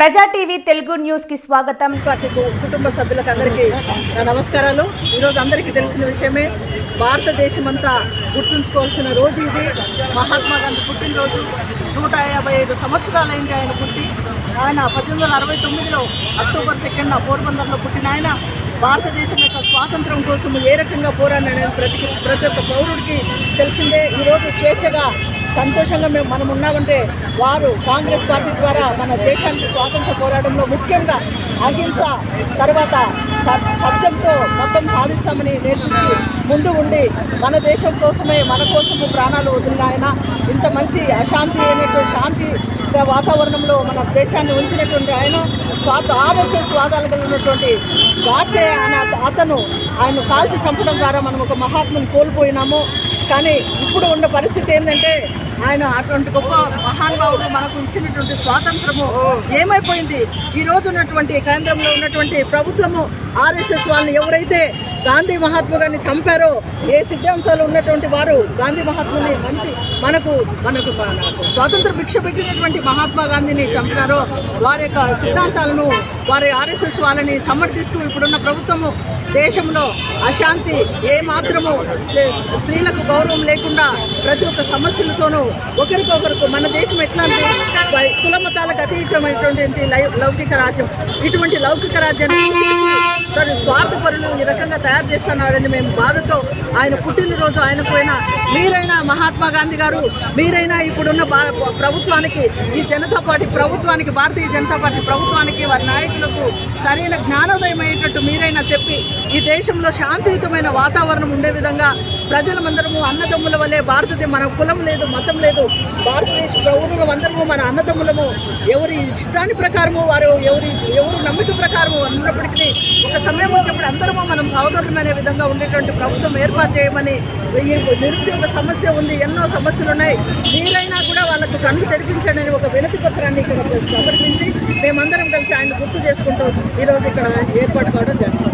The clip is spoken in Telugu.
ప్రజా టీవీ తెలుగు న్యూస్కి స్వాగతం. కుటుంబ సభ్యులకు అందరికీ నమస్కారాలు. ఈరోజు అందరికీ తెలిసిన విషయమే భారతదేశం అంతా గుర్తుంచుకోవాల్సిన రోజు ఇది. మహాత్మా గాంధీ పుట్టినరోజు. నూట యాభై ఐదు సంవత్సరాలైంది ఆయన పుట్టి. ఆయన పద్దెనిమిది వందల అరవై తొమ్మిదిలో అక్టోబర్ సెకండ్న పోర్బందర్లో పుట్టిన ఆయన. భారతదేశం యొక్క స్వాతంత్రం కోసం ఏ రకంగా పోరాడిన ప్రతి ప్రతి ఒక్క పౌరుడికి తెలిసిందే. ఈరోజు స్వేచ్ఛగా సంతోషంగా మేము మనం ఉన్నామంటే వారు కాంగ్రెస్ పార్టీ ద్వారా మన దేశానికి స్వాతంత్ర పోరాటంలో ముఖ్యంగా అహింస తర్వాత సత్యంతో మొత్తం సాధిస్తామని నేర్పించి ముందు ఉండి మన దేశం కోసమే మన కోసము ప్రాణాలు వదిలిన ఆయన. ఇంత మంచి అశాంతి అయినటువంటి శాంతి వాతావరణంలో మన దేశాన్ని ఉంచినటువంటి ఆయన. స్వాత ఆర్ఎస్ఎస్ వాదాలు కలిగినటువంటి గాడ్సే అనే అతను ఆయన కాల్చి చంపడం ద్వారా మనం ఒక మహాత్ముని కోల్పోయినాము. కానీ ఇప్పుడు ఉన్న పరిస్థితి ఏంటంటే ఆయన అటువంటి గొప్ప మహానుభావుడు మనకు ఇచ్చినటువంటి స్వాతంత్రము ఏమైపోయింది? ఈ రోజు ఉన్నటువంటి కేంద్రంలో ఉన్నటువంటి ప్రభుత్వము ఆర్ఎస్ఎస్ వాళ్ళని ఎవరైతే గాంధీ మహాత్మా గారిని చంపారో ఏ సిద్ధాంతాలు ఉన్నటువంటి వారు గాంధీ మహాత్ముని మంచి మనకు మనకు స్వాతంత్ర భిక్ష పెట్టినటువంటి మహాత్మా గాంధీని చంపినారో వారి యొక్క సిద్ధాంతాలను వారి ఆర్ఎస్ఎస్ వాళ్ళని సమర్థిస్తూ ఇప్పుడున్న ప్రభుత్వము దేశంలో అశాంతి ఏ మాత్రము స్త్రీలకు గౌరవం లేకుండా ప్రతి ఒక్క సమస్యలతోనూ ఒకరికొకరికి మన దేశం ఎట్లాంటి వై- కుల మతాలకు అతీతమైనటువంటి లై- లౌకిక రాజ్యం. ఇటువంటి లౌకిక రాజ్యాన్ని సరే స్వార్థపరులు ఈ రకంగా తయారు చేస్తున్నాడని మేము బాధతో ఆయన పుట్టినరోజు ఆయన పోయిన మీరైనా మహాత్మా గాంధీ గారు మీరైనా ఇప్పుడున్న ప్రభుత్వానికి ఈ జనతా పార్టీ ప్రభుత్వానికి భారతీయ జనతా పార్టీ ప్రభుత్వానికి వారి నాయకులకు సరైన జ్ఞానోదయం అయ్యేటట్టు మీరైనా చెప్పి ఈ దేశంలో శాంతియుతమైన వాతావరణం ఉండే విధంగా ప్రజలమందరము అన్నదమ్ముల వల్లే భారతదేశం మన కులం లేదు మతం లేదు. భారతదేశ పౌరులం అందరము మన అన్నదమ్ములము. ఎవరి ఇష్టాని ప్రకారము వారు ఎవరి ఎవరు నమ్మిక ప్రకారము ఉన్నప్పటికీ ఒక సమయం వచ్చినప్పుడు అందరము మనం సహోదరులమనే విధంగా ఉండేటువంటి ప్రభుత్వం ఏర్పాటు చేయమని ఈ నిరుద్యోగ సమస్య ఉంది ఎన్నో సమస్యలు ఉన్నాయి. మీరైనా కూడా వాళ్ళకు కన్ను తెరిపించండి అని ఒక వినతి పత్రాన్ని ఇక్కడ సమర్పించి మేమందరం కలిసి ఆయన గుర్తు చేసుకుంటూ ఈరోజు ఇక్కడ ఏర్పాటు కావడం జరిగింది